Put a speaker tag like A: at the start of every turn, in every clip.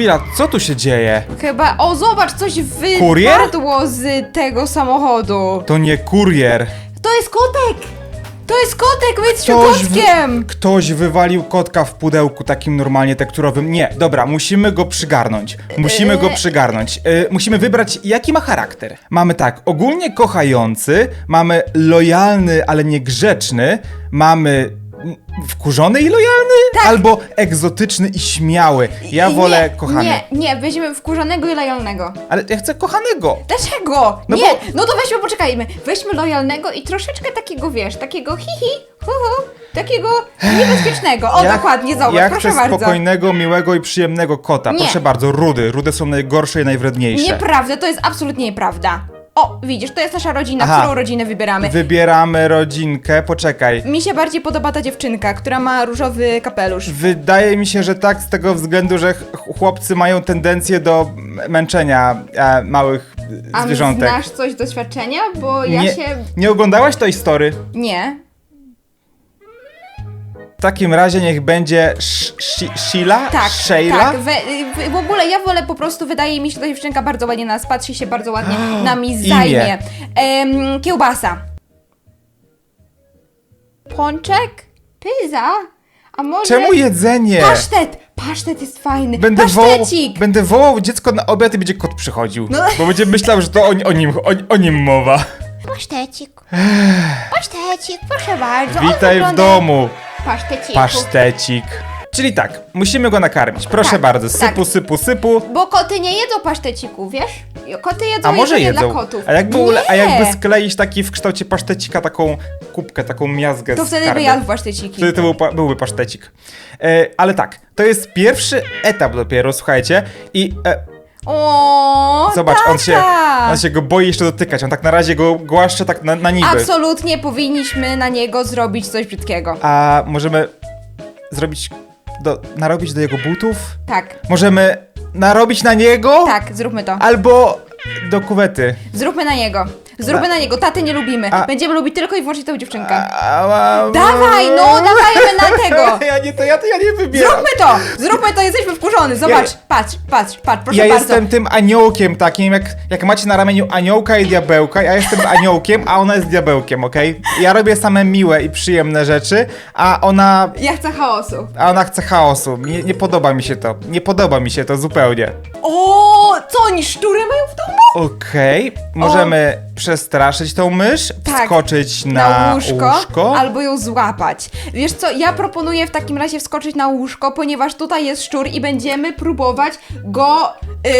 A: Chwila, co tu się dzieje?
B: Chyba, o zobacz, coś
A: Kurier?
B: wypadło z tego samochodu.
A: To nie kurier.
B: To jest kotek! To jest kotek, więc się kotkiem!
A: ktoś wywalił kotka w pudełku takim normalnie tekturowym. Nie, dobra, musimy go przygarnąć. Musimy go
B: Eee.
A: przygarnąć. E, musimy wybrać, jaki ma charakter. Mamy tak, ogólnie kochający, mamy lojalny, ale niegrzeczny, mamy wkurzony i lojalny,
B: Tak.
A: albo egzotyczny i śmiały. Ja
B: I
A: wolę
B: nie,
A: kochany.
B: Nie, nie, weźmiemy wkurzonego i lojalnego.
A: Ale ja chcę kochanego.
B: Dlaczego?
A: No
B: nie,
A: bo-
B: no to weźmy, poczekajmy. Weźmy lojalnego i troszeczkę takiego, wiesz, takiego hihi, hu hu, takiego niebezpiecznego. O,
A: Ja-
B: dokładnie, zobacz,
A: ja
B: proszę bardzo.
A: spokojnego, miłego i przyjemnego kota.
B: Nie.
A: Proszę bardzo, rudy. Rudy są najgorsze i najwredniejsze.
B: Nieprawda, to jest absolutnie nieprawda. O, widzisz, to jest nasza rodzina,
A: Aha.
B: którą rodzinę wybieramy.
A: Wybieramy rodzinkę, poczekaj.
B: Mi się bardziej podoba ta dziewczynka, która ma różowy kapelusz.
A: Wydaje mi się, że tak z tego względu, że ch- chłopcy mają tendencję do m- męczenia e, małych e,
B: A
A: zwierzątek.
B: znasz coś z doświadczenia? Bo ja
A: nie,
B: się...
A: nie oglądałaś tej story?
B: Nie.
A: W takim razie niech będzie Sheila?
B: Tak,
A: Sheila?
B: tak. We, w, w ogóle ja wolę po prostu, wydaje mi się, że ta dziewczynka bardzo ładnie nas patrzy, się bardzo ładnie nami zajmie. Em, kiełbasa. Pączek? Pyza? A może...
A: Czemu jedzenie?
B: Pasztet! Pasztet jest fajny.
A: Będę wołał,
B: Pasztecik!
A: będę wołał dziecko na obiad i będzie kot przychodził.
B: No.
A: Bo będzie myślał, że to o, o, nim, o, o nim mowa.
B: Pasztecik. Pasztecik, proszę bardzo. On
A: Witaj w
B: wygląda
A: domu,
B: jak Paszteciku.
A: pasztecik. Czyli tak, musimy go nakarmić. Proszę
B: Tak,
A: bardzo,
B: tak.
A: sypu, sypu, sypu.
B: Bo koty nie jedzą paszteciku, wiesz? Koty jedzą
A: A może
B: jedzenie
A: jedzą.
B: dla kotów.
A: A jakby, ule- a jakby skleić taki w kształcie pasztecika taką kubkę, taką miazgę
B: To
A: z
B: wtedy by jadł paszteciki.
A: Wtedy to był, pa- byłby pasztecik. E, ale tak, to jest pierwszy etap dopiero, słuchajcie. I e,
B: O,
A: zobacz, on się,
B: tata!
A: on się go boi jeszcze dotykać. On tak na razie go głaszcze tak na, na niby.
B: Absolutnie powinniśmy na niego zrobić coś brzydkiego.
A: A możemy zrobić, do, narobić do jego butów?
B: Tak,
A: Możemy narobić na niego?
B: tak, zróbmy to.
A: Albo do kuwety.
B: Zróbmy na niego. Zróbmy na niego. Taty nie lubimy.
A: A-
B: Będziemy lubić tylko i wyłącznie tą dziewczynkę.
A: A, a,
B: Dawaj, no, dawajmy na tego!
A: Ja nie, to ja, to ja nie wybieram.
B: Zróbmy to! Zróbmy to, jesteśmy wkurzony. Zobacz, patrz, patrz, patrz, proszę
A: Ja
B: bardzo.
A: jestem tym aniołkiem takim, jak, jak macie na ramieniu aniołka i diabełka, ja jestem aniołkiem, a ona jest diabełkiem, okej? Ja robię same miłe i przyjemne rzeczy, a ona,
B: Ja chcę chaosu.
A: a ona chce chaosu. Nie, nie podoba mi się to. Nie podoba mi się to zupełnie.
B: O, co oni szczury mają w domu?
A: Okej, możemy przestraszyć tą mysz,
B: Tak,
A: wskoczyć na,
B: łóżko, albo ją złapać. Wiesz co, ja proponuję w takim razie wskoczyć na łóżko, ponieważ tutaj jest szczur i będziemy próbować go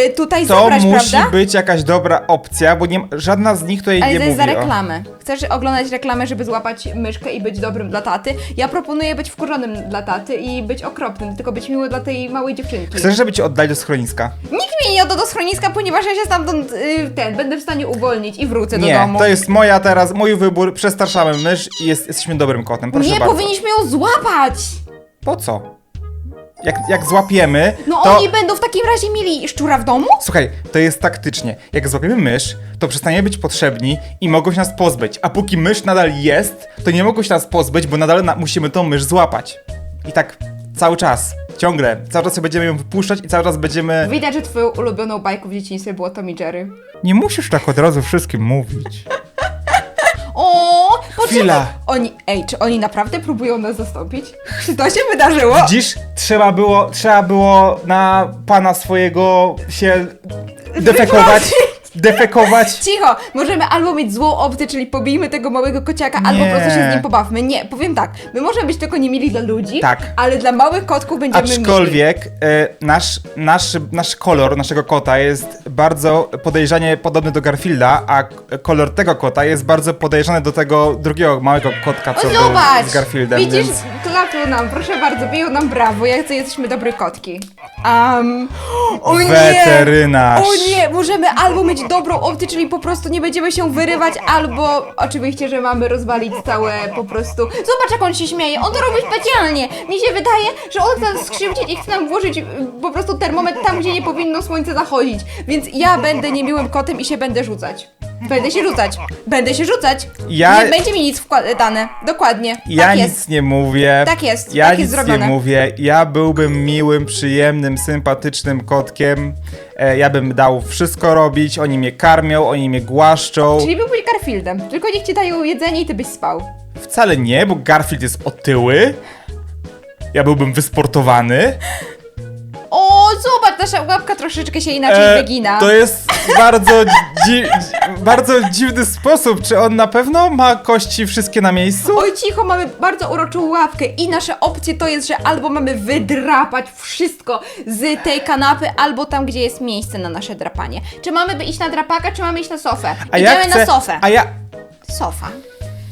B: y, tutaj
A: To
B: zabrać,
A: musi
B: prawda?
A: być jakaś dobra opcja, bo nie, żadna z nich tutaj
B: Ale
A: nie
B: to jest
A: mówi
B: za
A: o...
B: reklamę. Chcesz oglądać reklamę, żeby złapać myszkę i być dobrym dla taty? Ja proponuję być wkurzonym dla taty i być okropnym, tylko być miły dla tej małej dziewczynki.
A: Chcesz, żeby cię oddali do schroniska?
B: Nikt mnie nie odda do schroniska, ponieważ ja się stamtąd y, ten, będę w stanie uwolnić i wrócę do
A: Nie,
B: domu.
A: to jest moja teraz, mój wybór, przestraszamy mysz i jest, jesteśmy dobrym kotem, proszę
B: nie
A: bardzo.
B: powinniśmy ją złapać!
A: Po co? Jak, jak złapiemy,
B: No
A: to...
B: oni będą w takim razie mieli szczura w domu?
A: Słuchaj, to jest taktycznie. Jak złapiemy mysz, to przestaniemy być potrzebni i mogą się nas pozbyć. A póki mysz nadal jest, to nie mogą się nas pozbyć, bo nadal na musimy tą mysz złapać. I tak cały czas, ciągle. Cały czas będziemy ją wypuszczać i cały czas będziemy...
B: Widać, że twoją ulubioną bajką w dzieciństwie było Tom i Jerry.
A: Nie musisz tak od razu wszystkim mówić.
B: O, poczekaj.
A: Chwila.
B: Oni, ej, czy oni naprawdę próbują nas zastąpić? Czy to się wydarzyło?
A: Widzisz? Trzeba było, trzeba było na pana swojego się defekować. Defekować.
B: Cicho! Możemy albo mieć złą opcję, czyli pobijmy tego małego kociaka, albo po prostu się z nim pobawmy. Nie, powiem tak, my możemy być tylko niemili dla ludzi,
A: Tak.
B: ale dla małych kotków będziemy mili.
A: Aczkolwiek e, nasz, nasz, nasz kolor naszego kota jest bardzo podejrzanie podobny do Garfielda, a k- kolor tego kota jest bardzo podejrzany do tego drugiego małego kotka, co
B: O,
A: był
B: zobacz!
A: z Garfieldem.
B: Widzisz,
A: Więc...
B: klapią nam, proszę bardzo, biją nam brawo, jak to jesteśmy dobre kotki. Um, o nie!
A: Weterynarz.
B: O nie, możemy albo mieć dobrą opcję, czyli po prostu nie będziemy się wyrywać, albo oczywiście, że mamy rozwalić całe po prostu. Zobacz, jak on się śmieje, on to robi specjalnie. Mi się wydaje, że on chce nas skrzywdzić i chce nam włożyć y, po prostu termometr tam, gdzie nie powinno słońce zachodzić. Więc ja będę niemiłym kotem i się będę rzucać. Będę się rzucać. Będę się rzucać.
A: Ja-
B: Nie będzie mi nic wkładane. Dokładnie.
A: Ja
B: tak
A: nic
B: jest.
A: nie mówię.
B: Tak jest,
A: Ja
B: tak
A: nic
B: jest zrobione.
A: nie mówię. Ja byłbym miłym, przyjemnym, sympatycznym kotkiem. E, ja bym dał wszystko robić. Oni mnie karmią, oni mnie głaszczą.
B: Czyli byłbyś Garfieldem. Tylko niech ci dają jedzenie i ty byś spał.
A: Wcale nie, bo Garfield jest otyły. Ja byłbym wysportowany.
B: O, nasza łapka troszeczkę się inaczej
A: E,
B: wygina.
A: to jest bardzo, dzi bardzo dziwny sposób. Czy on na pewno ma kości wszystkie na miejscu?
B: Oj, cicho, mamy bardzo uroczą ławkę i nasze opcje to jest, że albo mamy wydrapać wszystko z tej kanapy, albo tam, gdzie jest miejsce na nasze drapanie. Czy mamy by iść na drapaka, czy mamy iść na sofę?
A: A
B: Idziemy na sofę.
A: A ja...
B: Sofa.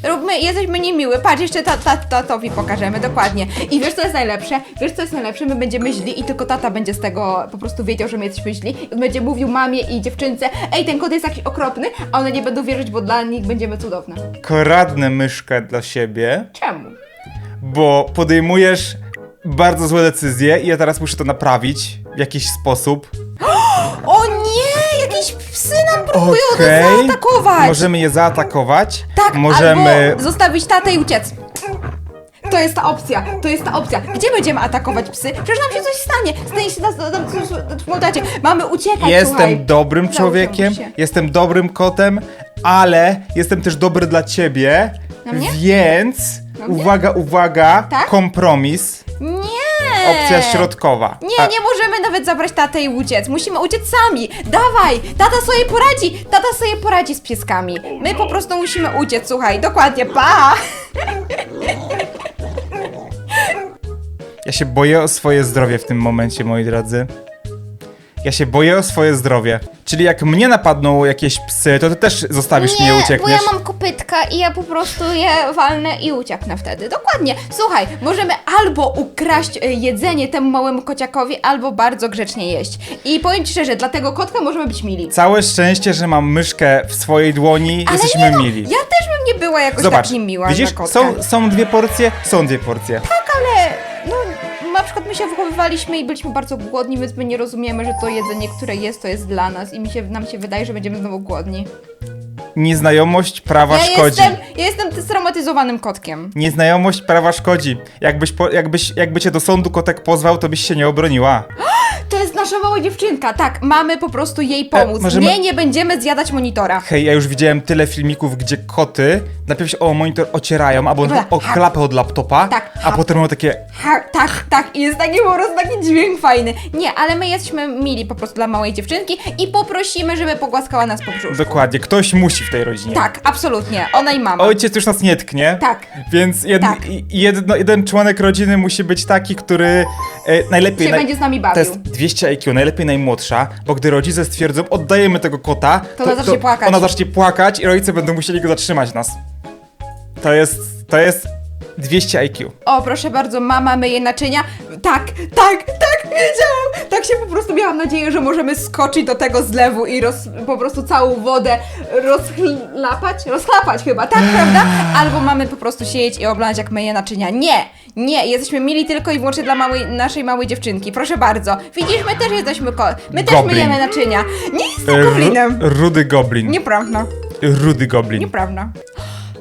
B: Róbmy, jesteśmy niemiły. Patrz, jeszcze ta, ta, tatowi pokażemy, dokładnie. I wiesz, co jest najlepsze? Wiesz, co jest najlepsze? My będziemy źli i tylko tata będzie z tego po prostu wiedział, że my jesteśmy źli. I on będzie mówił mamie i dziewczynce, ej, ten kot jest jakiś okropny, a one nie będą wierzyć, bo dla nich będziemy cudowne.
A: Kradnę myszkę dla siebie.
B: Czemu?
A: bo podejmujesz bardzo złe decyzje i ja teraz muszę to naprawić w jakiś sposób.
B: O nie! Jakieś psy nam próbują
A: Okej.
B: nas zaatakować!
A: Możemy je zaatakować.
B: tak,
A: Możemy.
B: albo zostawić tatę i uciec. To jest ta opcja, to jest ta opcja. Gdzie będziemy atakować psy? Przecież nam się coś stanie. Stanie się nas, nam. Mamy uciekać,
A: Jestem
B: słuchaj.
A: dobrym człowiekiem,
B: się.
A: jestem dobrym kotem, ale jestem też dobry dla ciebie.
B: Na mnie?
A: Więc
B: Na mnie?
A: uwaga, uwaga,
B: Tak?
A: kompromis. Opcja środkowa.
B: Nie,
A: A-
B: nie możemy nawet zabrać tatę i uciec. Musimy uciec sami. Dawaj! Tata sobie poradzi! Tata sobie poradzi z pieskami. My po prostu musimy uciec, słuchaj. Dokładnie, pa!
A: Ja się boję o swoje zdrowie w tym momencie, moi drodzy. Ja się boję o swoje zdrowie. Czyli jak mnie napadną jakieś psy, to ty też zostawisz mnie i
B: bo
A: uciekniesz.
B: ja mam i ja po prostu je walnę i ucieknę wtedy. Dokładnie. Słuchaj, możemy albo ukraść e, jedzenie temu małemu kociakowi, albo bardzo grzecznie jeść. I powiem ci szczerze, dla tego kotka możemy być mili.
A: Całe szczęście, że mam myszkę w swojej dłoni,
B: Ale
A: jesteśmy
B: nie no,
A: mili.
B: Ja też bym nie była jakoś
A: Zobacz,
B: tak niemiła
A: widzisz,
B: dla kotka.
A: są, są dwie porcje, są dwie porcje.
B: Tak, ale no, na przykład my się wychowywaliśmy i byliśmy bardzo głodni, więc my nie rozumiemy, że to jedzenie, które jest, to jest dla nas i mi się, nam się wydaje, że będziemy znowu głodni.
A: Nieznajomość prawa
B: Ja
A: szkodzi.
B: jestem, ja jestem straumatyzowanym kotkiem.
A: Nieznajomość prawa szkodzi. Jakbyś, po, jakbyś, jakby cię do sądu kotek pozwał, to byś się nie obroniła.
B: Nasza mała dziewczynka, tak, mamy po prostu jej pomóc.
A: możemy-
B: Nie, nie będziemy zjadać monitora.
A: Hej, ja już widziałem tyle filmików, gdzie koty najpierw się o monitor ocierają, albo
B: Dobra,
A: o klapę od laptopa,
B: Tak,
A: a potem mają takie
B: Ha, tak, tak, i jest taki po prostu taki dźwięk fajny. Nie, ale my jesteśmy mili po prostu dla małej dziewczynki i poprosimy, żeby pogłaskała nas po brzuszku.
A: dokładnie, ktoś musi w tej rodzinie.
B: Tak, absolutnie, ona i mama.
A: Ojciec już nas nie tknie.
B: Tak.
A: Więc jed,
B: Tak.
A: i- jedno, jeden członek rodziny musi być taki, który e, najlepiej.
B: Się będzie z nami bawił.
A: To jest 200 IQ, najlepiej najmłodsza, bo gdy rodzice stwierdzą, oddajemy tego kota,
B: To ona zacznie płakać.
A: Ona zacznie płakać i rodzice będą musieli go zatrzymać nas. To jest. To jest 200 IQ.
B: O, proszę bardzo, mama myje naczynia. Tak, tak, tak, wiedziałam. Tak się po prostu miałam nadzieję, że możemy skoczyć do tego zlewu i roz, po prostu całą wodę rozchlapać, rozchlapać chyba, tak, prawda? Albo mamy po prostu siedzieć i oglądać jak myje naczynia. Nie, nie, jesteśmy mili tylko i wyłącznie dla małej, naszej małej dziewczynki. Proszę bardzo. Widzisz, my też jesteśmy ko... My też
A: Goblin.
B: myjemy naczynia. Nie jestem goblinem.
A: Rudy Goblin.
B: Nieprawda,
A: Rudy Goblin.
B: nieprawda.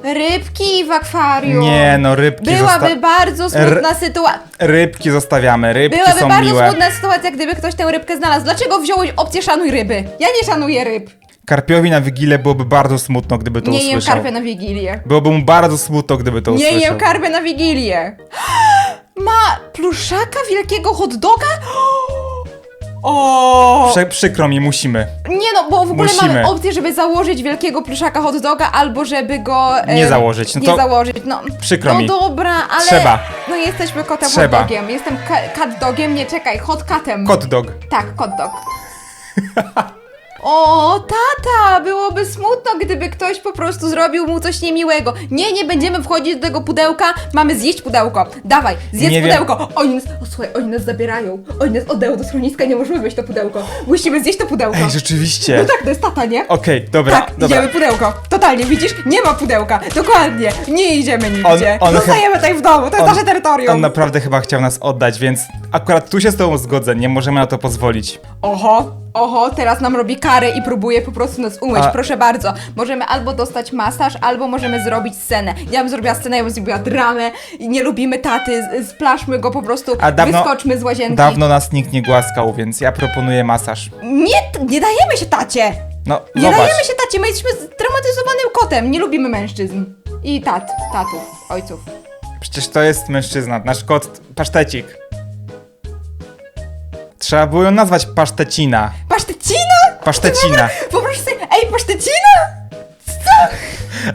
B: Rybki w akwarium.
A: Nie, no rybki
B: Byłaby
A: zosta-
B: bardzo smutna sytuacja.
A: Rybki zostawiamy, rybki
B: Byłaby
A: są
B: bardzo
A: miłe.
B: smutna sytuacja, gdyby ktoś tę rybkę znalazł. Dlaczego wziąłeś opcję szanuj ryby? Ja nie szanuję ryb.
A: Karpiowi na Wigilię byłoby bardzo smutno, gdyby to
B: nie jem
A: usłyszał.
B: karpia na Wigilię.
A: Byłoby mu bardzo smutno, gdyby to
B: Nie
A: usłyszał.
B: jem karpia na Wigilię. Ma pluszaka wielkiego hot doga? O!
A: Prze- przykro mi, musimy.
B: Nie no, bo w ogóle
A: Musimy.
B: mamy opcję, żeby założyć wielkiego pluszaka hot doga, albo żeby go... em,
A: Nie założyć, no
B: nie
A: to
B: założyć, no.
A: przykro
B: no
A: mi.
B: dobra, ale...
A: Trzeba.
B: No jesteśmy kotem
A: Trzeba.
B: hot dogiem. Jestem ka- cat dogiem, nie czekaj, hot catem.
A: Kot dog.
B: Tak, kot dog. O, tata! Byłoby smutno, gdyby ktoś po prostu zrobił mu coś niemiłego. Nie, nie będziemy wchodzić do tego pudełka, mamy zjeść pudełko. Dawaj, zjedz
A: Nie wiem.
B: pudełko. Oni nas, o słuchaj, oni nas zabierają. Oni nas oddają do schroniska, nie możemy wejść to pudełko. Musimy zjeść to pudełko.
A: Ej, rzeczywiście.
B: No tak, to jest tata, nie?
A: Okej, dobra,
B: tak,
A: dobra.
B: idziemy pudełko. Totalnie, widzisz? Nie ma pudełka. Dokładnie. Nie idziemy nigdzie.
A: On- on
B: Zostajemy tutaj w domu, to jest nasze terytorium.
A: On naprawdę chyba chciał nas oddać, więc akurat tu się z tobą zgodzę, nie możemy na to pozwolić.
B: Oho, oho, teraz nam robi karę i próbuje po prostu nas umyć.
A: A-
B: Proszę bardzo, możemy albo dostać masaż, albo możemy zrobić scenę. Ja bym zrobiła scenę, ja bym zrobiła dramę. I Nie lubimy taty, z- splaszmy go po prostu,
A: A dawno-
B: wyskoczmy z łazienki.
A: Dawno nas nikt nie głaskał, więc ja proponuję masaż.
B: Nie, nie dajemy się tacie!
A: No,
B: Nie
A: zobacz.
B: dajemy się tacie, my jesteśmy traumatyzowanym kotem, nie lubimy mężczyzn. I tat, tatów, ojców.
A: Przecież to jest mężczyzna, nasz kot pasztecik. Trzeba było ją nazwać pasztecina.
B: Pasztecina? Wyobraź sobie, ej, pasztecina? Co?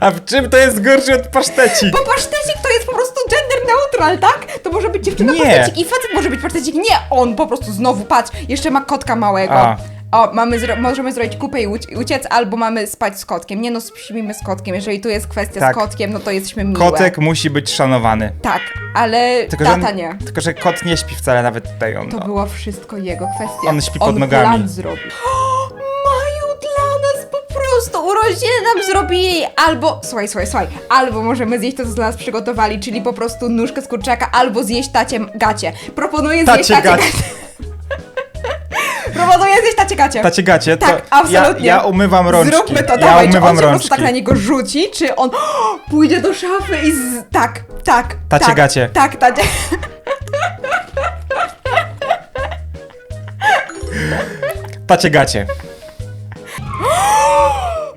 A: A w czym to jest gorszy od pasztecik?
B: Bo pasztecik to jest po prostu gender neutral, tak? To może być dziewczyna
A: Nie.
B: pasztecik i facet może być pasztecik. Nie, on po prostu znowu, patrz, jeszcze ma kotka małego.
A: A.
B: O, mamy zro- możemy zrobić kupę i uci- uciec, albo mamy spać z kotkiem. Nie no, śpimy z kotkiem. Jeżeli tu jest kwestia
A: Tak.
B: z kotkiem, no to jesteśmy miłe.
A: Kotek musi być szanowany.
B: Tak, ale
A: Tylko, że,
B: tata nie.
A: tylko, że kot nie śpi wcale nawet tutaj. On,
B: To była wszystko jego kwestia.
A: On śpi pod
B: on
A: nogami.
B: plan zrobił. Prostu urodziny nam zrobili albo, słuchaj, słuchaj, słuchaj, albo możemy zjeść to, co dla nas przygotowali, czyli po prostu nóżkę z kurczaka, albo zjeść tacie gacie. Proponuję zjeść
A: Tacie
B: tacie
A: gacie.
B: Proponuję zjeść tacie gacie.
A: Tacie gacie, to
B: Tak, absolutnie.
A: Ja, ja umywam rączki.
B: Zróbmy to,
A: ja
B: dawaj, czy
A: umywam
B: on się po
A: rączki.
B: prostu tak na niego rzuci, czy on pójdzie do szafy i z... tak, tak,
A: Tacie
B: tak,
A: gacie.
B: Tak, tacie.
A: Tacie gacie.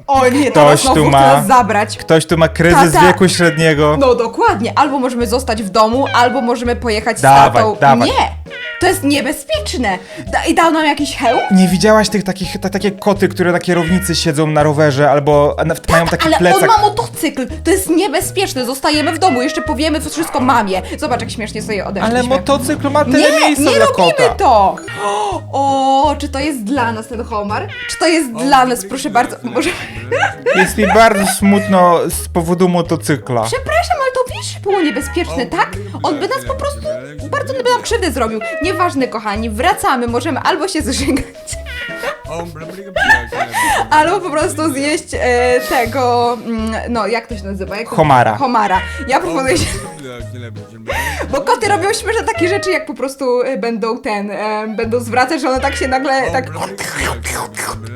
B: O nie, to
A: Ktoś
B: znowu
A: tu
B: chce
A: ma-
B: zabrać.
A: Ktoś tu ma kryzys
B: Tata.
A: wieku średniego.
B: No dokładnie, albo możemy zostać w domu, albo możemy pojechać
A: Dawaj,
B: z tatą.
A: dawaj.
B: Nie! To jest niebezpieczne! Da, I dał nam jakiś hełm?
A: Nie widziałaś tych takich, ta, takie koty, które na kierownicy siedzą na rowerze albo na, mają taki
B: Ale
A: plecak.
B: on ma motocykl! To jest niebezpieczne! Zostajemy w domu, jeszcze powiemy wszystko mamie. Zobacz, jak śmiesznie sobie odeszliśmy.
A: Ale motocykl ma tyle
B: nie,
A: miejsca
B: nie
A: dla
B: robimy
A: kota.
B: to! O, czy to jest dla nas ten homar? Czy to jest dla nas, proszę bardzo? Może...
A: Jest mi bardzo smutno z powodu motocykla.
B: Przepraszam, ale to wiesz, że było niebezpieczne, tak? On by nas po prostu bardzo by nam krzywdę zrobił. Nieważne, kochani, wracamy, możemy albo się zżygać, albo po prostu zjeść e, tego, mm, no jak to się nazywa? Jak to-
A: Homara.
B: Homara. Ja proponuję się, bo koty robią śmieszne takie rzeczy, jak po prostu e, będą ten, e, będą zwracać, że one tak się nagle, tak...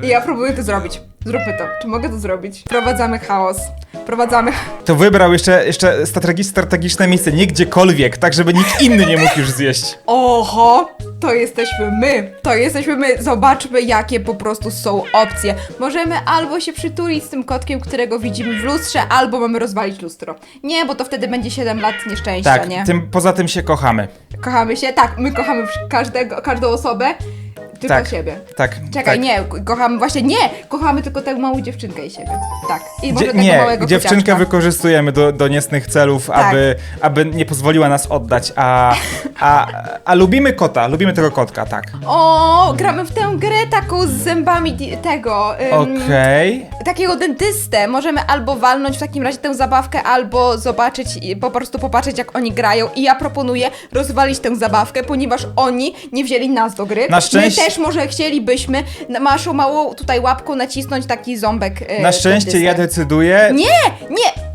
B: I ja próbuję to zrobić. Zróbmy to. Czy mogę to zrobić? Wprowadzamy chaos. Wprowadzamy...
A: To wybrał jeszcze, jeszcze strategi- strategiczne miejsce, nie gdziekolwiek, tak żeby nikt inny nie mógł już zjeść.
B: Oho, to jesteśmy my, to jesteśmy my. Zobaczmy, jakie po prostu są opcje. Możemy albo się przytulić z tym kotkiem, którego widzimy w lustrze, albo mamy rozwalić lustro. Nie, bo to wtedy będzie 7 lat nieszczęścia,
A: Tak,
B: nie?
A: tym, poza tym się kochamy.
B: Kochamy się, tak, my kochamy każdego, każdą osobę, tylko
A: Tak.
B: siebie.
A: Tak.
B: Czekaj,
A: tak.
B: nie, ko- kochamy właśnie, nie, kochamy tylko tę małą dziewczynkę i siebie. Tak. I może
A: Dzie-
B: tego
A: nie,
B: małego
A: dziewczynkę wykorzystujemy do, do niecnych celów,
B: Tak.
A: aby, aby nie pozwoliła nas oddać, a, a, a lubimy kota, lubimy tego kotka, tak.
B: O, gramy w tę grę taką z zębami di- tego. ym,
A: Okej.
B: takiego dentystę. Możemy albo walnąć w takim razie tę zabawkę, albo zobaczyć, i po prostu popatrzeć jak oni grają. I ja proponuję rozwalić tę zabawkę, ponieważ oni nie wzięli nas do gry.
A: Na szczęście-
B: My też może chcielibyśmy na naszą małą tutaj łapką nacisnąć taki ząbek. e,
A: Na szczęście ja decyduję,
B: Nie, nie!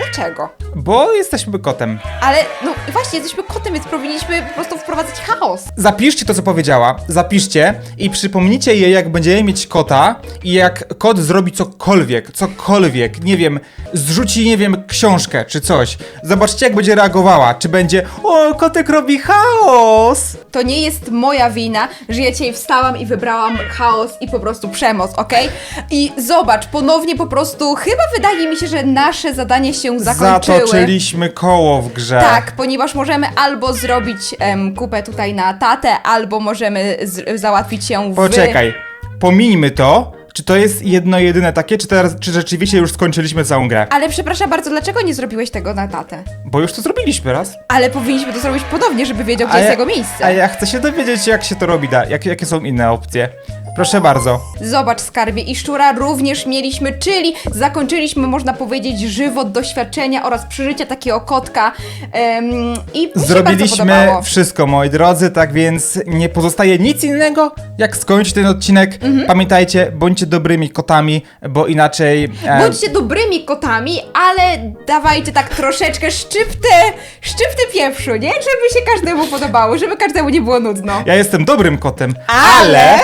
B: Dlaczego?
A: bo jesteśmy kotem.
B: Ale, no właśnie, jesteśmy kotem, więc powinniśmy po prostu wprowadzać chaos.
A: Zapiszcie to, co powiedziała, zapiszcie i przypomnijcie jej, jak będziemy mieć kota i jak kot zrobi cokolwiek, cokolwiek, nie wiem, zrzuci, nie wiem, książkę czy coś. Zobaczcie, jak będzie reagowała. Czy będzie, o, kotek robi chaos!
B: To nie jest moja wina, że ja dzisiaj wstałam i wybrałam chaos i po prostu przemoc, okej? I zobacz, ponownie po prostu, chyba wydaje mi się, że nasze zadanie się zakończyły.
A: Zatoczyliśmy koło w grze.
B: Tak, ponieważ możemy albo zrobić em, kupę tutaj na tatę, albo możemy z- załatwić się w...
A: Poczekaj, pomińmy to. Czy to jest jedno jedyne takie, czy, teraz, czy rzeczywiście już skończyliśmy całą grę?
B: Ale przepraszam bardzo, dlaczego nie zrobiłeś tego na tatę?
A: Bo już to zrobiliśmy raz.
B: Ale powinniśmy to zrobić ponownie, żeby wiedział, gdzie jest jego miejsce.
A: A ja chcę się dowiedzieć, jak się to robi, da, jak, jakie są inne opcje. Proszę bardzo.
B: Zobacz, skarbie i szczura również mieliśmy, czyli zakończyliśmy, można powiedzieć, żywot doświadczenia oraz przeżycia takiego kotka. Em, I mi się bardzo
A: Zrobiliśmy
B: podobało.
A: wszystko, moi drodzy, tak więc nie pozostaje nic innego, jak skończyć ten odcinek.
B: Mhm.
A: Pamiętajcie, bądźcie dobrymi kotami, bo inaczej... e,
B: Bądźcie dobrymi kotami, ale dawajcie tak troszeczkę szczyptę, szczyptę pieprzu, nie? Żeby się każdemu podobało, żeby każdemu nie było nudno.
A: Ja jestem dobrym kotem,
B: Ale-